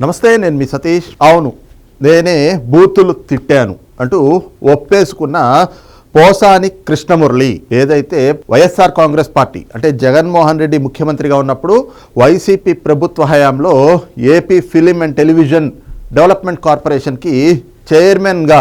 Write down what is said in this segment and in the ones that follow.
నమస్తే నేను మీ సతీష్. అవును నేనే బూతులు తిట్టాను అంటూ ఒప్పేసుకున్న పోసాని కృష్ణమురళి. ఏదైతే వైఎస్ఆర్ కాంగ్రెస్ పార్టీ అంటే జగన్మోహన్ రెడ్డి ముఖ్యమంత్రిగా ఉన్నప్పుడు వైసీపీ ప్రభుత్వ హయాంలో AP film and television development కార్పొరేషన్కి చైర్మన్గా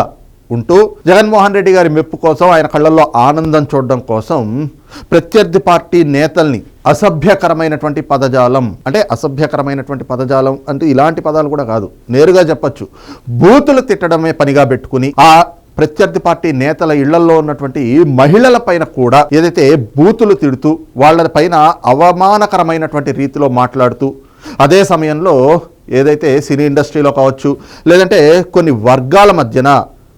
ఉంటూ జగన్మోహన్ రెడ్డి గారి మెప్పు కోసం ఆయన కళ్ళల్లో ఆనందం చూడడం కోసం ప్రత్యర్థి పార్టీ నేతల్ని అసభ్యకరమైనటువంటి పదజాలం అంటే అసభ్యకరమైనటువంటి పదజాలం అంటే ఇలాంటి పదాలు కూడా కాదు. నేరుగా చెప్పచ్చు. బూతులు తిట్టడమే పనిగా పెట్టుకుని ఆ ప్రత్యర్థి పార్టీ నేతల ఇళ్ళలో ఉన్నటువంటి మహిళల పైన కూడా ఏదైతే బూతులు తిడుతూ వాళ్ళ పైన అవమానకరమైనటువంటి రీతిలో మాట్లాడుతూ అదే సమయంలో ఏదైతే సినీ ఇండస్ట్రీలో కావచ్చు లేదంటే కొన్ని వర్గాల మధ్యన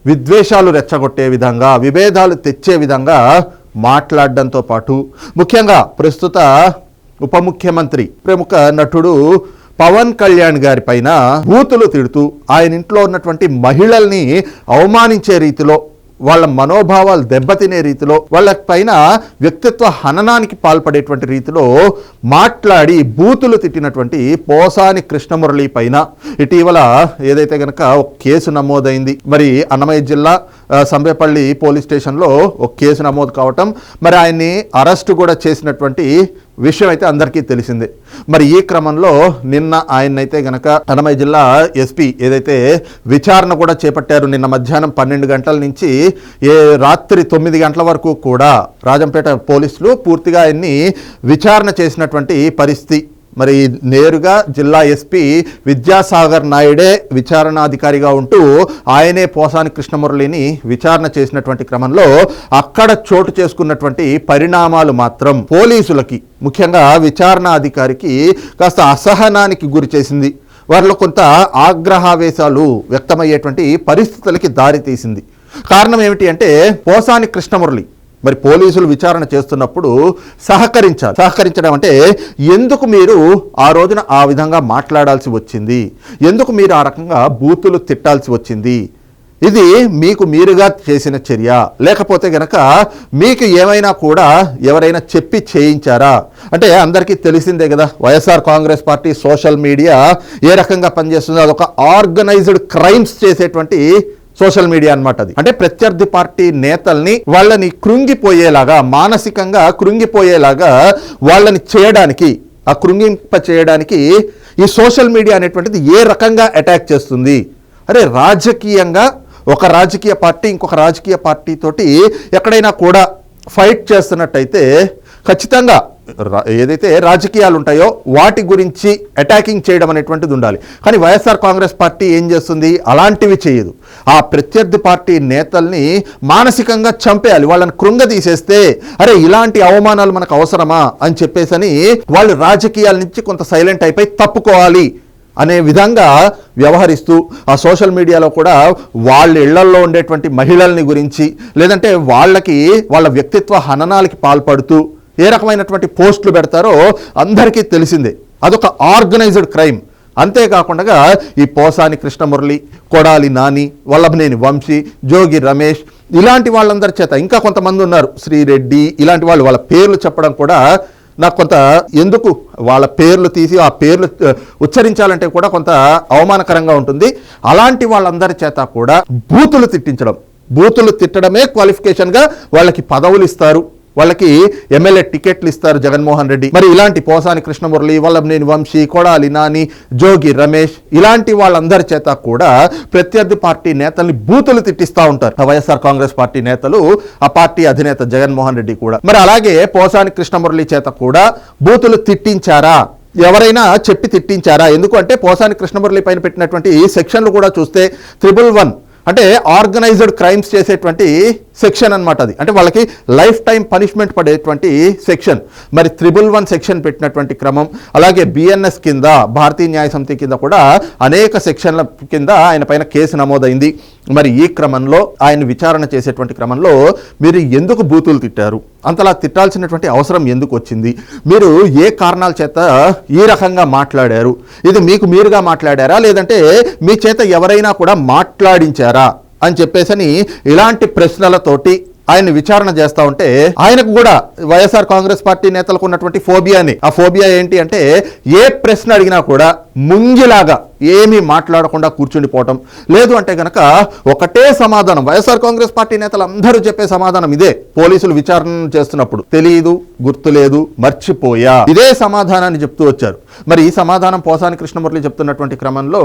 విద్వేషాలు రెచ్చగొట్టే విధంగా విభేదాలు తెచ్చే విధంగా మాట్లాడడంతో పాటు ముఖ్యంగా ప్రస్తుత ఉప ముఖ్యమంత్రి ప్రముఖ నటుడు పవన్ కళ్యాణ్ గారి పైన బూతులు తిడుతూ ఆయన ఇంట్లో ఉన్నటువంటి మహిళల్ని అవమానించే రీతిలో వాళ్ళ మనోభావాలు దెబ్బతినే రీతిలో వాళ్ళ పైన వ్యక్తిత్వ హననానికి పాల్పడేటువంటి రీతిలో మాట్లాడి బూతులు తిట్టినటువంటి పోసాని కృష్ణమురళి పైన. ఇటీవల ఏదైతే గనక ఒక కేసు నమోదైంది. మరి అన్నమయ్య జిల్లా సంబేపల్లి పోలీస్ స్టేషన్లో ఒక కేసు నమోదు కావటం. మరి ఆయన్ని అరెస్ట్ కూడా చేసినటువంటి విషయం అయితే అందరికీ తెలిసిందే. మరి ఈ క్రమంలో నిన్న ఆయన్నైతే గనక అన్నమయ్య జిల్లా ఎస్పీ ఏదైతే విచారణ కూడా చేపట్టారు నిన్న మధ్యాహ్నం పన్నెండు గంటల నుంచి ఏ రాత్రి తొమ్మిది గంటల వరకు కూడా రాజంపేట పోలీసులు పూర్తిగా ఆయన్ని విచారణ చేసినటువంటి పరిస్థితి మరి నేరుగా జిల్లా ఎస్పీ విద్యాసాగర్ నాయుడే విచారణాధికారిగా ఉంటూ ఆయనే పోసాని కృష్ణమురళిని విచారణ చేసినటువంటి క్రమంలో అక్కడ చోటు చేసుకున్నటువంటి పరిణామాలు మాత్రం పోలీసులకి ముఖ్యంగా విచారణ అధికారికి కాస్త అసహనానికి గురి చేసింది. వారిలో కొంత ఆగ్రహావేశాలు వ్యక్తమయ్యేటువంటి పరిస్థితులకి దారితీసింది కారణం ఏమిటి అంటే పోసాని కృష్ణమురళి మరి పోలీసులు విచారణ చేస్తున్నప్పుడు సహకరించాలి. సహకరించడం అంటే ఎందుకు మీరు ఆ రోజున ఆ విధంగా మాట్లాడాల్సి వచ్చింది? ఎందుకు మీరు ఆ రకంగా బూతులు తిట్టాల్సి వచ్చింది? ఇది మీకు మీరుగా చేసిన చర్య. లేకపోతే గనక మీకు ఏమైనా కూడా ఎవరైనా చెప్పి చేయించారా? అంటే అందరికీ తెలిసిందే కదా YSR Congress party social media ఏ రకంగా పనిచేస్తుందో అదొక ఆర్గనైజ్డ్ క్రైమ్స్ చేసేటువంటి సోషల్ మీడియా అన్నమాట అది. అంటే ప్రత్యర్థి పార్టీ నేతల్ని వాళ్ళని కృంగిపోయేలాగా మానసికంగా కృంగిపోయేలాగా వాళ్ళని చేయడానికి ఆ కృంగింప చేయడానికి ఈ సోషల్ మీడియా అనేటువంటిది ఏ రకంగా అటాక్ చేస్తుంది? అరే రాజకీయంగా ఒక రాజకీయ పార్టీ ఇంకొక రాజకీయ పార్టీ తోటి ఎక్కడైనా కూడా ఫైట్ చేస్తున్నట్టయితే ఖచ్చితంగా ఏదైతే రాజకీయాలు ఉంటాయో వాటి గురించి అటాకింగ్ చేయడం అనేటువంటిది ఉండాలి. కానీ వైఎస్ఆర్ కాంగ్రెస్ పార్టీ ఏం చేస్తుంది? అలాంటివి చేయదు. ఆ ప్రత్యర్థి పార్టీ నేతల్ని మానసికంగా చంపేయాలి. వాళ్ళని కృంగదీసేస్తే అరే ఇలాంటి అవమానాలు మనకు అవసరమా? అని చెప్పేసని వాళ్ళు రాజకీయాల నుంచి కొంత సైలెంట్ అయిపోయి తప్పుకోవాలి అనే విధంగా వ్యవహరిస్తూ ఆ సోషల్ మీడియాలో కూడా వాళ్ళ ఇళ్ళల్లో ఉండేటువంటి మహిళల్ని గురించి లేదంటే వాళ్ళకి వాళ్ళ వ్యక్తిత్వ హననాలకి పాల్పడుతూ ఏ రకమైనటువంటి పోస్టులు పెడతారో అందరికీ తెలిసిందే. అదొక ఆర్గనైజ్డ్ క్రైమ్. అంతేకాకుండా ఈ పోసాని కృష్ణమురళి కొడాలి నాని వల్లభనేని వంశీ జోగి రమేష్ ఇలాంటి వాళ్ళందరి చేత ఇంకా కొంతమంది ఉన్నారు. శ్రీరెడ్డి ఇలాంటి వాళ్ళు వాళ్ళ పేర్లు చెప్పడం కూడా నాకు కొంత ఎందుకు వాళ్ళ పేర్లు తీసి ఆ పేర్లు ఉచ్చరించాలంటే కూడా కొంత అవమానకరంగా ఉంటుంది. అలాంటి వాళ్ళందరి చేత కూడా బూతులు తిట్టించడం. బూతులు తిట్టడమే క్వాలిఫికేషన్గా వాళ్ళకి పదవులు ఇస్తారు. వాళ్ళకి ఎమ్మెల్యే టికెట్లు ఇస్తారు జగన్మోహన్ రెడ్డి. మరి ఇలాంటి పోసాని కృష్ణమురళి వల్లభనేని వంశీ కొడాలి నాని జోగి రమేష్ ఇలాంటి వాళ్ళందరి చేత కూడా ప్రత్యర్థి పార్టీ నేతల్ని బూతులు తిట్టిస్తా ఉంటారు. వైఎస్ఆర్ కాంగ్రెస్ పార్టీ నేతలు ఆ పార్టీ అధినేత జగన్మోహన్ రెడ్డి కూడా. మరి అలాగే పోసాని కృష్ణమురళి చేత కూడా బూతులు తిట్టించారా? ఎవరైనా చెప్పి తిట్టించారా? ఎందుకంటే పోసాని కృష్ణమురళి పైన పెట్టినటువంటి సెక్షన్లు కూడా చూస్తే త్రిబుల్ వన్ అంటే ఆర్గనైజ్డ్ క్రైమ్స్ చేసేటువంటి సెక్షన్ అన్నమాట అది. అంటే వాళ్ళకి లైఫ్ టైం పనిష్మెంట్ పడేటువంటి సెక్షన్. మరి త్రిబుల్ వన్ సెక్షన్ పెట్టినటువంటి క్రమం అలాగే బిఎన్ఎస్ కింద భారతీయ న్యాయ సమితి కింద కూడా అనేక సెక్షన్ల కింద ఆయన పైన కేసు నమోదైంది. మరి ఈ క్రమంలో ఆయన విచారణ చేసేటువంటి క్రమంలో మీరు ఎందుకు బూతులు తిట్టారు? అంతలా తిట్టాల్సినటువంటి అవసరం ఎందుకు వచ్చింది? మీరు ఏ కారణాల చేత ఈ రకంగా మాట్లాడారు? ఇది మీకు మీరుగా మాట్లాడారా? లేదంటే మీ చేత ఎవరైనా కూడా మాట్లాడించారా? అని చెప్పేసని ఇలాంటి ప్రశ్నలతోటి ఆయన విచారణ చేస్తా ఉంటే ఆయనకు కూడా వైఎస్ఆర్ కాంగ్రెస్ పార్టీ నేతలకు ఉన్నటువంటి ఫోబియాని ఆ ఫోబియా ఏంటి అంటే ఏ ప్రశ్న అడిగినా కూడా ముంగిలాగా ఏమీ మాట్లాడకుండా కూర్చుండిపోవటం. లేదు అంటే గనక ఒకటే సమాధానం వైఎస్ఆర్ కాంగ్రెస్ పార్టీ నేతలు అందరూ చెప్పే సమాధానం ఇదే. పోలీసులు విచారణ చేస్తున్నప్పుడు తెలియదు గుర్తులేదు మర్చిపోయా. ఇదే సమాధానాన్ని చెప్తూ వచ్చారు. మరి ఈ సమాధానం పోసాని కృష్ణమురళి చెప్తున్నటువంటి క్రమంలో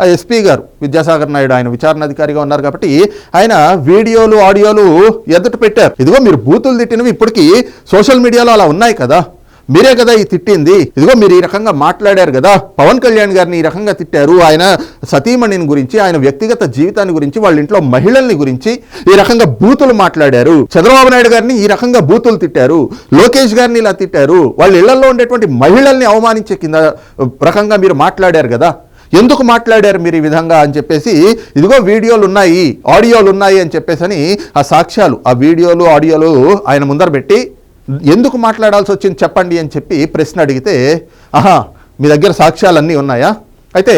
ఆ ఎస్పీ గారు విద్యాసాగర్ నాయుడు ఆయన విచారణ అధికారిగా ఉన్నారు కాబట్టి ఆయన వీడియోలు ఆడియోలు ఎదుట పెట్టారు. ఇదిగో మీరు బూతులు తిట్టినవి ఇప్పటికీ సోషల్ మీడియాలో అలా ఉన్నాయి కదా. మీరే కదా ఈ తిట్టింది. ఇదిగో మీరు ఈ రకంగా మాట్లాడారు కదా. పవన్ కళ్యాణ్ గారిని ఈ రకంగా తిట్టారు. ఆయన సతీమణిని గురించి ఆయన వ్యక్తిగత జీవితాన్ని గురించి వాళ్ళ ఇంట్లో మహిళల్ని గురించి ఈ రకంగా బూతులు మాట్లాడారు. చంద్రబాబు నాయుడు గారిని ఈ రకంగా బూతులు తిట్టారు. లోకేష్ గారిని ఇలా తిట్టారు. వాళ్ళ ఇళ్ళలో ఉండేటువంటి మహిళల్ని అవమానించే కింద రకంగా మీరు మాట్లాడారు కదా. ఎందుకు మాట్లాడారు మీరు ఈ విధంగా అని చెప్పేసి ఇదిగో వీడియోలు ఉన్నాయి ఆడియోలు ఉన్నాయి అని చెప్పేసి అని ఆ సాక్ష్యాలు ఆ వీడియోలు ఆడియోలు ఆయన ముందర పెట్టి ఎందుకు మాట్లాడాల్సి వచ్చింది చెప్పండి అని చెప్పి ప్రశ్న అడిగితే ఆహా మీ దగ్గర సాక్ష్యాలన్నీ ఉన్నాయా? అయితే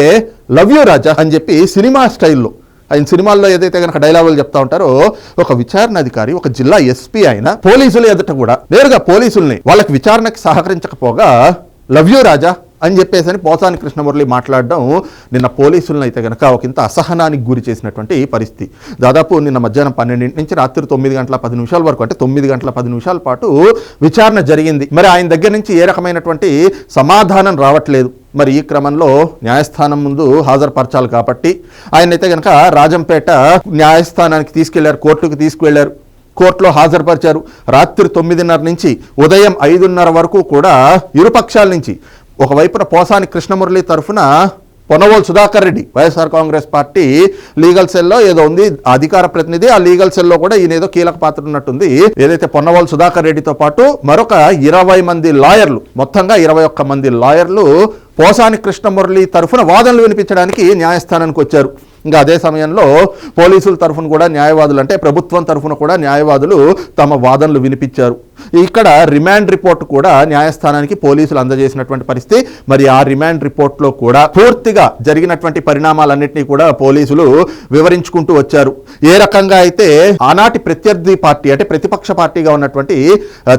లవ్ యూ రాజా అని చెప్పి సినిమా స్టైల్లో ఆయన సినిమాల్లో ఏదైతే కనుక డైలాగులు చెప్తా ఉంటారో ఒక విచారణ అధికారి ఒక జిల్లా ఎస్పీ అయిన పోలీసులు ఎదుట కూడా నేరుగా పోలీసుల్ని వాళ్ళకి విచారణకి సహకరించకపోగా లవ్ యూ రాజా అని చెప్పేసి అని పోసాని కృష్ణమురళి మాట్లాడడం నిన్న పోలీసులను అయితే కనుక ఒక ఇంత అసహనానికి గురి చేసినటువంటి పరిస్థితి. దాదాపు నిన్న మధ్యాహ్నం పన్నెండింటి నుంచి రాత్రి తొమ్మిది గంటల పది నిమిషాల వరకు అంటే తొమ్మిది గంటల పది నిమిషాల పాటు విచారణ జరిగింది. మరి ఆయన దగ్గర నుంచి ఏ రకమైనటువంటి సమాధానం రావట్లేదు. మరి ఈ క్రమంలో న్యాయస్థానం ముందు హాజరుపరచాలి కాబట్టి ఆయన అయితే కనుక రాజంపేట న్యాయస్థానానికి తీసుకెళ్ళారు కోర్టుకు తీసుకువెళ్ళారు కోర్టులో హాజరుపరిచారు. రాత్రి తొమ్మిదిన్నర నుంచి ఉదయం ఐదున్నర వరకు కూడా ఇరుపక్షాల నుంచి ఒకవైపున పోసాని కృష్ణమురళి తరఫున Ponnavolu Sudhakar Reddy YSR Congress party legal సెల్లో ఏదో ఉంది అధికార ప్రతినిధి ఆ లీగల్ సెల్లో కూడా ఈయన ఏదో కీలక పాత్ర ఉన్నట్టుంది. ఏదైతే పొన్నవోలు సుధాకర్ రెడ్డితో పాటు మరొక ఇరవై మంది లాయర్లు మొత్తంగా ఇరవై ఒక్క మంది లాయర్లు పోసాని కృష్ణమురళి తరఫున వాదనలు వినిపించడానికి న్యాయస్థానానికి వచ్చారు. ఇంకా అదే సమయంలో పోలీసుల తరఫున కూడా న్యాయవాదులు అంటే ప్రభుత్వం తరఫున కూడా న్యాయవాదులు తమ వాదనలు వినిపించారు. ఇక్కడ రిమాండ్ రిపోర్ట్ కూడా న్యాయస్థానానికి పోలీసులు అందజేసినటువంటి పరిస్థితి. మరి ఆ రిమాండ్ రిపోర్ట్లో కూడా పూర్తిగా జరిగినటువంటి పరిణామాలన్నింటినీ కూడా పోలీసులు వివరించుకుంటూ వచ్చారు. ఏ రకంగా అయితే ఆనాటి ప్రత్యర్థి పార్టీ అంటే ప్రతిపక్ష పార్టీగా ఉన్నటువంటి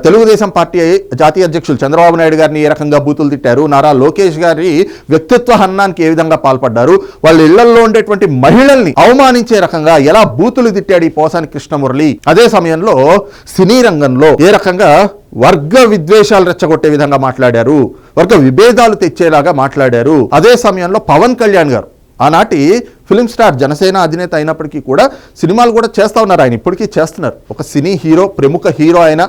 తెలుగుదేశం పార్టీ జాతీయ అధ్యక్షులు చంద్రబాబు నాయుడు గారిని ఏ రకంగా బూతులు తిట్టారు? నారా లోకేష్ గారి వ్యక్తిత్వ హన్నానికి ఏ విధంగా పాల్పడ్డారు? వాళ్ళ ఇళ్ళలో ఉండేటువంటి మహిళల్ని అవమానించే రకంగా ఎలా బూతులు తిట్టాడు ఈ పోసాని కృష్ణమురళి? అదే సమయంలో సినీ రంగంలో ఏ రకంగా వర్గ విద్వేషాలు రెచ్చగొట్టే విధంగా మాట్లాడారు? వర్గ విభేదాలు తెచ్చేలాగా మాట్లాడారు? అదే సమయంలో పవన్ కళ్యాణ్ గారు ఆనాటి ఫిలిం స్టార్ జనసేన అధినేత అయినప్పటికీ కూడా సినిమాలు కూడా చేస్తా ఉన్నారు ఆయన ఇప్పటికీ చేస్తున్నారు. ఒక సినీ హీరో ప్రముఖ హీరో అయిన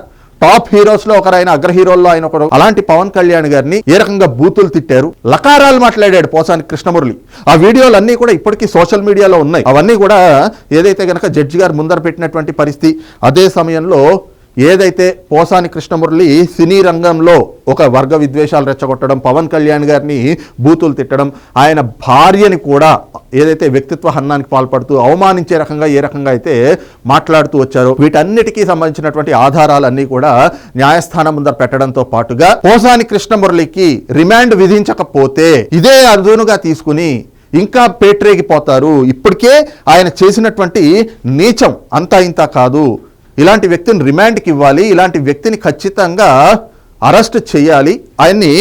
టాప్ హీరోస్లో ఒకరైన అగ్ర హీరోల్లో ఆయన ఒకడు. అలాంటి పవన్ కళ్యాణ్ గారిని ఏ రకంగా బూతులు తిట్టారు? లకారాలు మాట్లాడాడు పోసాని కృష్ణమురళి. ఆ వీడియోలు అన్నీ కూడా ఇప్పటికీ సోషల్ మీడియాలో ఉన్నాయి. అవన్నీ కూడా ఏదైతే గనక జడ్జి గారు ముందర పెట్టినటువంటి పరిస్థితి అదే సమయంలో ఏదైతే పోసాని కృష్ణమురళి సినీ రంగంలో ఒక వర్గ విద్వేషాలు రెచ్చగొట్టడం పవన్ కళ్యాణ్ గారిని బూతులు తిట్టడం ఆయన భార్యని కూడా ఏదైతే వ్యక్తిత్వ హన్నానికి పాల్పడుతూ అవమానించే రకంగా ఏ రకంగా అయితే మాట్లాడుతూ వచ్చారో వీటన్నిటికీ సంబంధించినటువంటి ఆధారాలన్నీ కూడా న్యాయస్థానం ముందర పెట్టడంతో పాటుగా పోసాని కృష్ణమురళికి రిమాండ్ విధించకపోతే ఇదే అదునుగా తీసుకుని ఇంకా పేట్రేగిపోతారు. ఇప్పటికే ఆయన చేసినటువంటి నీచం అంతా ఇంత కాదు. ఇలాంటి వ్యక్తిని రిమాండ్కి ఇవ్వాలి ఇలాంటి వ్యక్తిని ఖచ్చితంగా అరెస్ట్ చేయాలి. ఆయన్ని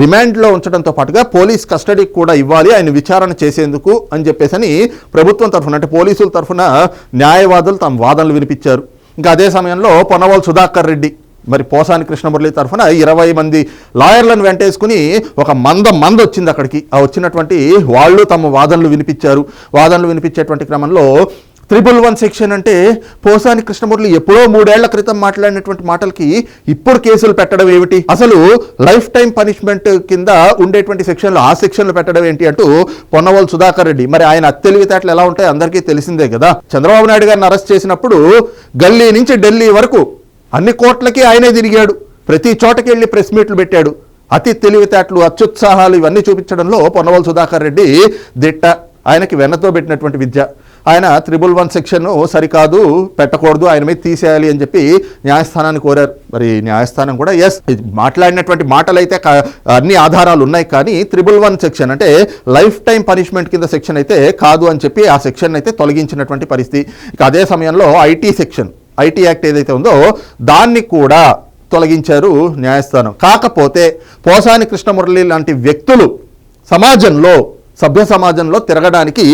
రిమాండ్లో ఉంచడంతో పాటుగా పోలీస్ కస్టడీకి కూడా ఇవ్వాలి ఆయన విచారణ చేసేందుకు అని చెప్పేసి ప్రభుత్వం తరఫున అంటే పోలీసుల తరఫున న్యాయవాదులు తమ వాదనలు వినిపించారు. ఇంకా అదే సమయంలో పొన్నవాళ్ళు సుధాకర్ రెడ్డి మరి పోసాని కృష్ణమురళి తరఫున ఇరవై మంది లాయర్లను వెంటేసుకుని ఒక మంద మంద వచ్చింది అక్కడికి. ఆ వచ్చినటువంటి వాళ్ళు తమ వాదనలు వినిపించారు. వాదనలు వినిపించేటువంటి క్రమంలో త్రిబుల్ వన్ సెక్షన్ అంటే పోసాని కృష్ణమూర్తి ఎప్పుడో మూడేళ్ళ క్రితం మాట్లాడినటువంటి మాటలకి ఇప్పుడు కేసులు పెట్టడం ఏమిటి? అసలు లైఫ్ టైం పనిష్మెంట్ కింద ఉండేటువంటి సెక్షన్లు ఆ సెక్షన్లు పెట్టడం ఏంటి అంటూ పొన్నవోలు సుధాకర్ రెడ్డి మరి ఆయన అత్తెలివితేటలు ఎలా ఉంటాయి అందరికీ తెలిసిందే కదా. చంద్రబాబు నాయుడు గారిని అరెస్ట్ చేసినప్పుడు గల్లీ నుంచి ఢిల్లీ వరకు అన్ని కోట్లకి ఆయనే తిరిగాడు. ప్రతి చోటకి వెళ్ళి ప్రెస్ మీట్లు పెట్టాడు. అతి తెలివితేటలు అత్యుత్సాహాలు ఇవన్నీ చూపించడంలో పొన్నవల్ సుధాకర్ రెడ్డి దిట్ట. ఆయనకి వెన్నతో పెట్టినటువంటి విద్య. ఆయన త్రిబుల్ వన్ సెక్షన్ను సరికాదు పెట్టకూడదు ఆయన మీద తీసేయాలి అని చెప్పి న్యాయస్థానాన్ని కోరారు. మరి న్యాయస్థానం కూడా ఎస్ మాట్లాడినటువంటి మాటలు అయితే అన్ని ఆధారాలు ఉన్నాయి కానీ త్రిబుల్ వన్ సెక్షన్ అంటే లైఫ్ టైం పనిష్మెంట్ కింద సెక్షన్ అయితే కాదు అని చెప్పి ఆ సెక్షన్ అయితే తొలగించినటువంటి పరిస్థితి. ఇక అదే సమయంలో ఐటీ సెక్షన్ ఐటీ యాక్ట్ ఏదైతే ఉందో దాన్ని కూడా తొలగించారు న్యాయస్థానం. కాకపోతే పోసాని కృష్ణమురళి లాంటి వ్యక్తులు సమాజంలో సభ్య సమాజంలో తిరగడానికి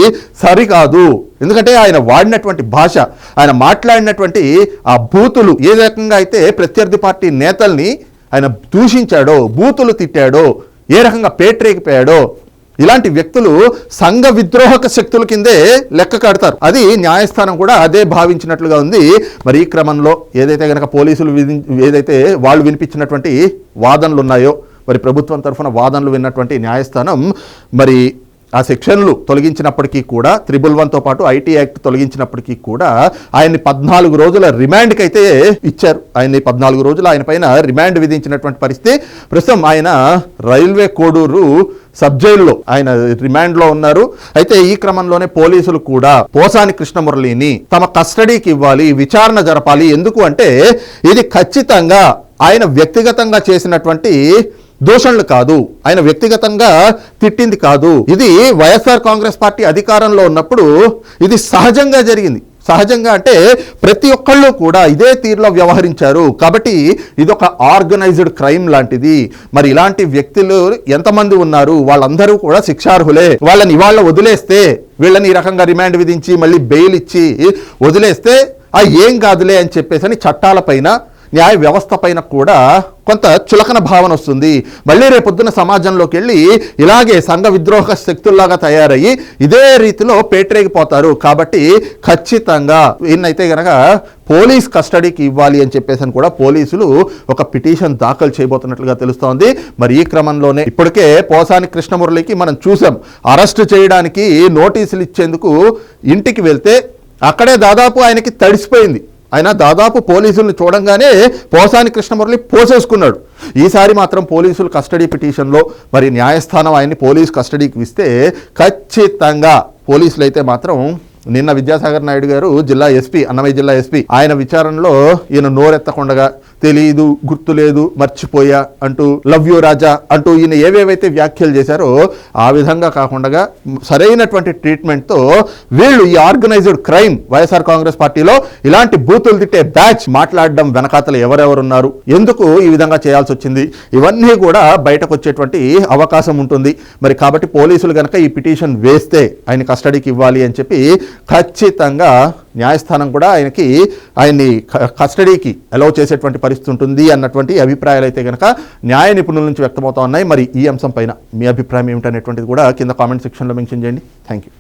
సరికాదు. ఎందుకంటే ఆయన వాడినటువంటి భాష ఆయన మాట్లాడినటువంటి ఆ బూతులు ఏ రకంగా అయితే ప్రత్యర్థి పార్టీ నేతల్ని ఆయన దూషించాడో బూతులు తిట్టాడో ఏ రకంగా పేట్రేకిపోయాడో ఇలాంటి వ్యక్తులు సంఘ విద్రోహక శక్తుల కిందే లెక్క కడతారు. అది న్యాయస్థానం కూడా అదే భావించినట్లుగా ఉంది. మరి ఈ క్రమంలో ఏదైతే కనుక పోలీసులు విధి ఏదైతే వాళ్ళు వినిపించినటువంటి వాదనలు ఉన్నాయో మరి ప్రభుత్వం తరఫున వాదనలు విన్నటువంటి న్యాయస్థానం మరి ఆ సెక్షన్లు తొలగించినప్పటికీ కూడా త్రిబుల్ వన్తో పాటు ఐటీ యాక్ట్ తొలగించినప్పటికీ కూడా ఆయన్ని పద్నాలుగు రోజుల రిమాండ్కి అయితే ఇచ్చారు. ఆయన్ని పద్నాలుగు రోజులు ఆయన పైన రిమాండ్ విధించినటువంటి పరిస్థితి. ప్రస్తుతం ఆయన రైల్వే కోడూరు సబ్ జైల్లో ఆయన రిమాండ్లో ఉన్నారు. అయితే ఈ క్రమంలోనే పోలీసులు కూడా పోసాని కృష్ణమురళిని తమ కస్టడీకి ఇవ్వాలి విచారణ జరపాలి. ఎందుకు అంటే ఇది ఖచ్చితంగా ఆయన వ్యక్తిగతంగా చేసినటువంటి దూషణలు కాదు. ఆయన వ్యక్తిగతంగా తిట్టింది కాదు. ఇది వైఎస్ఆర్ కాంగ్రెస్ పార్టీ అధికారంలో ఉన్నప్పుడు ఇది సహజంగా జరిగింది. సహజంగా అంటే ప్రతి ఒక్కళ్ళు కూడా ఇదే తీరులో వ్యవహరించారు. కాబట్టి ఇది ఒక ఆర్గనైజ్డ్ క్రైమ్ లాంటిది. మరి ఇలాంటి వ్యక్తులు ఎంతమంది ఉన్నారు? వాళ్ళందరూ కూడా శిక్షార్హులే. వాళ్ళని ఇవాళ వదిలేస్తే వీళ్ళని ఈ రకంగా రిమాండ్ విధించి మళ్ళీ బెయిల్ ఇచ్చి వదిలేస్తే ఆ ఏం కాదులే అని చెప్పేసి అని చట్టాలపైన న్యాయ వ్యవస్థ పైన కూడా కొంత చులకన భావన వస్తుంది. మళ్ళీ రేపొద్దున సమాజంలోకి వెళ్ళి ఇలాగే సంఘ విద్రోహ శక్తుల్లాగా తయారయ్యి ఇదే రీతిలో పేటరేగిపోతారు. కాబట్టి ఖచ్చితంగా ఈయనైతే గనక పోలీస్ కస్టడీకి ఇవ్వాలి అని చెప్పేసి అని కూడా పోలీసులు ఒక పిటిషన్ దాఖలు చేయబోతున్నట్లుగా తెలుస్తోంది. మరి ఈ క్రమంలోనే ఇప్పటికే పోసాని కృష్ణమురళికి మనం చూసాం. అరెస్ట్ చేయడానికి నోటీసులు ఇచ్చేందుకు ఇంటికి వెళ్తే అక్కడే దాదాపు ఆయనకి తడిసిపోయింది. ఆయన దాదాపు పోలీసుల్ని చూడంగానే పోసాని కృష్ణమురళి పోసేసుకున్నాడు. ఈసారి మాత్రం పోలీసులు కస్టడీ పిటిషన్లో మరి న్యాయస్థానం ఆయన్ని పోలీస్ కస్టడీకి ఇస్తే ఖచ్చితంగా పోలీసులు అయితే మాత్రం నిన్న విద్యాసాగర్ నాయుడు గారు జిల్లా ఎస్పీ అన్నమయ్య జిల్లా ఎస్పీ ఆయన విచారణలో ఈయన నోరెత్తకుండగా తెలియదు గుర్తులేదు మర్చిపోయా అంటూ లవ్ యూ రాజా అంటూ ఈయన ఏవేవైతే వ్యాఖ్యలు చేశారో ఆ విధంగా కాకుండా సరైనటువంటి ట్రీట్మెంట్తో వీళ్ళు ఈ ఆర్గనైజ్డ్ క్రైమ్ వైఎస్ఆర్ కాంగ్రెస్ పార్టీలో ఇలాంటి బూతులు తిట్టే బ్యాచ్ మాట్లాడడం వెనకాతలు ఎవరెవరున్నారు? ఎందుకు ఈ విధంగా చేయాల్సి వచ్చింది ఇవన్నీ కూడా బయటకు వచ్చేటువంటి అవకాశం ఉంటుంది. మరి కాబట్టి పోలీసులు కనుక ఈ పిటిషన్ వేస్తే ఆయన కస్టడీకి ఇవ్వాలి అని చెప్పి ఖచ్చితంగా న్యాయస్థానం కూడా ఆయనకి ఆయన్ని కస్టడీకి అలౌ చేసేటువంటి పరిస్థితి ఉంటుంది అన్నటువంటి అభిప్రాయాలు అయితే కనుక న్యాయ నిపుణుల నుంచి వ్యక్తమవుతా ఉన్నాయి. మరి ఈ అంశం పైన మీ అభిప్రాయం ఏమిటనేటువంటిది కూడా కింద కామెంట్ సెక్షన్లో మెన్షన్ చేయండి. Thank you